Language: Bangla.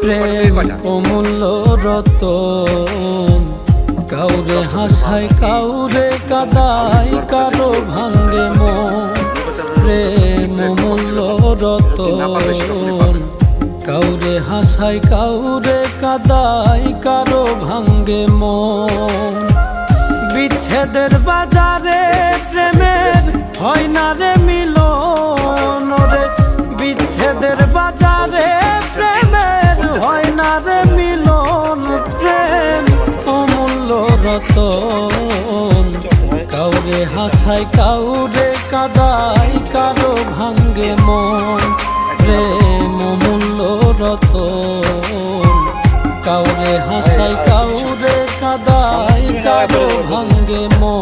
প্রেম অমূল্য রতন। কাউরে হাসায় কাউরে কাদাই কারও ভাঙ্গে মন। প্রেম অমূল্য রতন। কাউরে হাসায় কাউরে কাদাই কারও ভাঙ্গে মন। বিচ্ছেদের বাজারে প্রেমের হয় না রে মিলন। রে বিচ্ছেদের বাজারে প্রেমের রতন। কাউরে হাসাই কাউরে কাদাই কারও ভাঙ্গে মন। রে মূল্য রতন। কাউরে হাসাই কাউরে কাদাই কারও ভাঙ্গে মন।